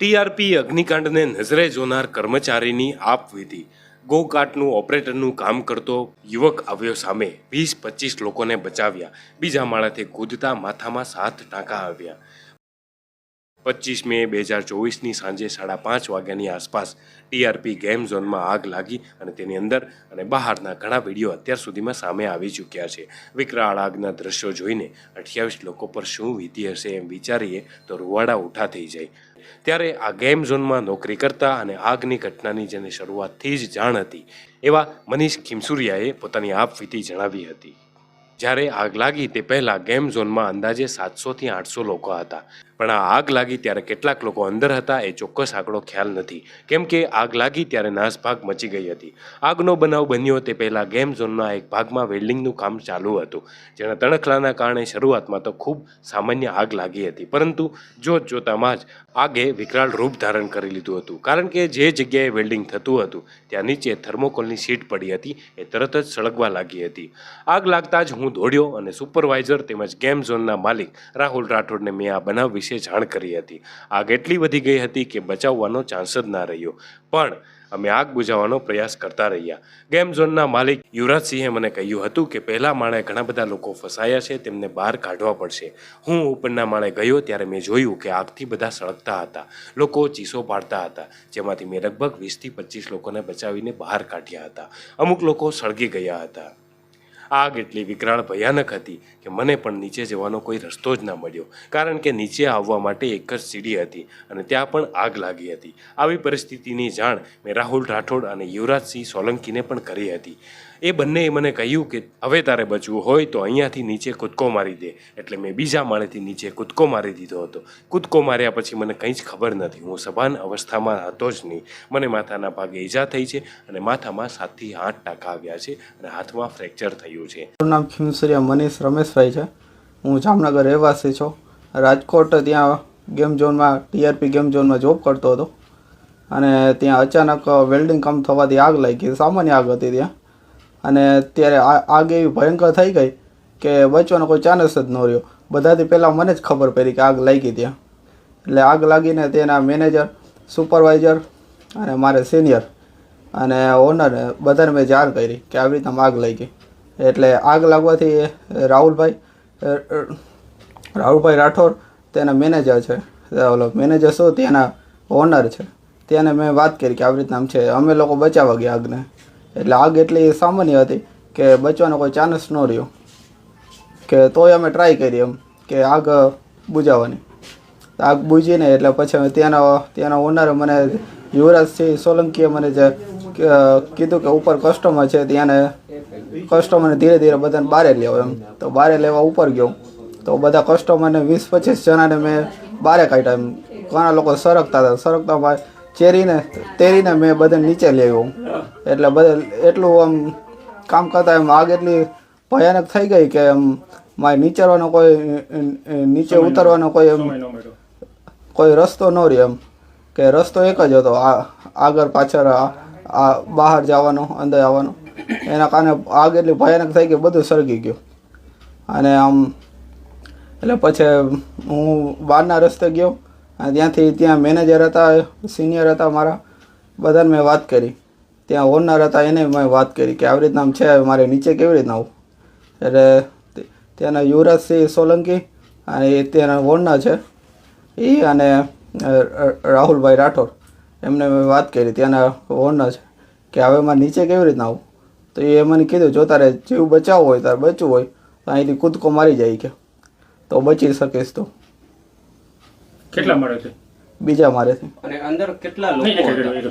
TRP અગ્નિકાંડને નજરે જોનાર કર્મચારીની આપવિધિ ગોકાટનું ઓપરેટરનું કામ કરતો યુવક આવ્યો સામે. વીસ પચીસ લોકોને બચાવ્યા. બીજા માળાથી કૂદતા માથામાં સાત ટાંકા આવ્યા. પચીસ મે બે હજાર ચોવીસની સાંજે સાડા પાંચ વાગ્યાની આસપાસ ટીઆરપી ગેમ ઝોનમાં આગ લાગી અને તેની અંદર અને બહારના ઘણા વીડિયો અત્યાર સુધીમાં સામે આવી ચૂક્યા છે. વિકરાળ આગના દ્રશ્યો જોઈને અઠ્યાવીસ લોકો પર શું વીતી હશે એમ વિચારીએ તો રૂવાડા ઉઠા થઈ જાય. ત્યારે આ ગેમ ઝોનમાં નોકરી કરતા અને આગની ઘટનાની જેને શરૂઆતથી જ જાણ હતી, એવા મનીષ ખીમસુરિયાએ પોતાની આપવીતી જણાવી હતી. જ્યારે આગ લાગી તે પહેલાં ગેમ ઝોનમાં અંદાજે સાતસોથી આઠસો લોકો હતા. પણ આ આગ લાગી ત્યારે કેટલાક લોકો અંદર હતા, એ ચોક્કસ આંકડો ખ્યાલ નથી. કેમ કે આગ લાગી ત્યારે નાસભાગ મચી ગઈ હતી. આગનો બનાવ બન્યો તે પહેલાં ગેમ ઝોનના એક ભાગમાં વેલ્ડિંગનું કામ ચાલુ હતું, જેના તણખલાના કારણે શરૂઆતમાં તો ખૂબ સામાન્ય આગ લાગી હતી. પરંતુ જોત જોતામાં જ આગે વિકરાળ રૂપ ધારણ કરી લીધું હતું. કારણ કે જે જગ્યાએ વેલ્ડિંગ થતું હતું, ત્યાં નીચે થર્મોકોલની સીટ પડી હતી, એ તરત જ સળગવા લાગી હતી. આગ લાગતા જ હું દોડ્યો અને સુપરવાઇઝર તેમજ ગેમ ઝોનના માલિક રાહુલ રાઠોડને મેં આ બનાવ વિશે જાણ કરી હતી. આગ એટલી વધી ગઈ હતી કે બચાવવાનો ચાન્સ જ ના રહ્યો. પણ અમે આગ બુઝાવવાનો પ્રયાસ કરતા રહ્યા. ગેમ ઝોનના માલિક યુવરાજસિંહે મને કહ્યું હતું કે પહેલા માળે ઘણા બધા લોકો ફસાયા છે, તેમને બહાર કાઢવા પડશે. હું ઉપરના માળે ગયો ત્યારે મેં જોયું કે આગથી બધા સળગતા હતા. લોકો ચીસો પાડતા હતા, જેમાંથી મેં લગભગ વીસથી પચીસ લોકોને બચાવીને બહાર કાઢ્યા હતા. અમુક લોકો સળગી ગયા હતા. આગ એટલી વિકરાળ ભયાનક હતી કે મને પણ નીચે જવાનો કોઈ રસ્તો જ ના મળ્યો. કારણ કે નીચે આવવા માટે એક જ સીડી હતી અને ત્યાં પણ આગ લાગી હતી. આવી પરિસ્થિતિની જાણ મેં રાહુલ રાઠોડ અને યુવરાજસિંહ સોલંકીને પણ કરી હતી. એ બંનેએ મને કહ્યું કે હવે તારે બચવું હોય તો અહીંયાથી નીચે કૂદકો મારી દે. એટલે મેં બીજા માળેથી નીચે કૂદકો મારી દીધો હતો. કૂદકો માર્યા પછી મને કંઈ જ ખબર નથી. હું સભાન અવસ્થામાં હતો જ નહીં. મને માથાના ભાગે ઈજા થઈ છે અને માથામાં સાતથી આઠ ટાંકા આવ્યા છે અને હાથમાં ફ્રેક્ચર થયું છે. મારું નામ ખીમસુરિયા મનીષ રમેશભાઈ છે. હું જામનગર રહેવાસી છું. રાજકોટ ત્યાં ગેમ ઝોનમાં, ટીઆરપી ગેમ ઝોનમાં જોબ કરતો હતો. અને ત્યાં અચાનક વેલ્ડિંગ કામ થવાથી આગ લાગી. સામાન્ય આગ હતી ત્યાં. અને ત્યારે આગ એવી ભયંકર થઈ ગઈ કે બચવાનો કોઈ ચાન્સ જ ન રહ્યો. બધાથી પહેલાં મને જ ખબર પડી કે આગ લાગી ત્યાં. એટલે આગ લાગીને તેના મેનેજર સુપરવાઇઝર અને મારે સિનિયર અને ઓનર બધાને મેં જાણ કરી કે આવી રીતના આગ લાગી. એટલે આગ લાગવાથી રાહુલભાઈ રાહુલભાઈ રાઠોડ તેના મેનેજર છે. ઓલો મેનેજર શું? ત્યાંના ઓનર છે. ત્યાંને મેં વાત કરી કે આવી રીતના આમ છે. અમે લોકો બચાવવા ગયા આગને. એટલે આગ એટલી સામાન્ય હતી કે બચવાનો કોઈ ચાન્સ ન રહ્યો. કે તોય અમે ટ્રાય કરી એમ કે આગ બુજાવવાની. આગ બુજીને એટલે પછી અમે ત્યાંના ત્યાંના ઓનરે મને યુવરાજસિંહ સોલંકીએ મને જે કીધું કે ઉપર કસ્ટમર છે ત્યાંને કસ્ટમરને ધીરે ધીરે બધાને બારે લેવો એમ. તો બારે લેવા ઉપર ગયો. તો બધા કસ્ટમરને વીસ પચીસ જણાને મેં બારે કાઢ્યા એમ. ઘણા લોકો સરકતા હતા. સરકતા બાદ ચેરીને તેરીને મેં બધાને નીચે લેવો એટલે બધા એટલું આમ કામ કરતા એમ આગ એટલી ભયાનક થઈ ગઈ કે એમ મારે નીચેવાનો કોઈ નીચે ઉતરવાનો કોઈ એમ કોઈ રસ્તો ન રહ્યો એમ. કે રસ્તો એક જ હતો. આ આગળ પાછળ આ બહાર જવાનો અંદર આવવાનો. એના કારણે આગ એટલી ભયાનક થઈ ગઈ બધું સળગી ગયું. અને આમ, એટલે પછી હું બહારના રસ્તે ગયો અને ત્યાંથી ત્યાં મેનેજર હતા, સિનિયર હતા મારા, બધાને મેં વાત કરી. ત્યાં ઓનર હતા, એને મેં વાત કરી કે આવી રીતના છે, મારે નીચે કેવી રીતના આવું. એટલે ત્યાંના યુવરાજસિંહ સોલંકી અને એ ત્યાંના ઓનર છે. એ અને રાહુલભાઈ રાઠોડ. એમને મેં વાત કરી, ત્યાંના ઓનર છે કે હવે મારે નીચે કેવી રીતના આવું? તો એ મને કીધું જો તારે જીવ બચાવવો હોય તારે બચવું હોય તો અહીંથી કૂદકો મારી જાય કે. તો બચી શકીશ તો. કેટલા મારે છે બીજા મારેથી. અને અંદર કેટલા લોકો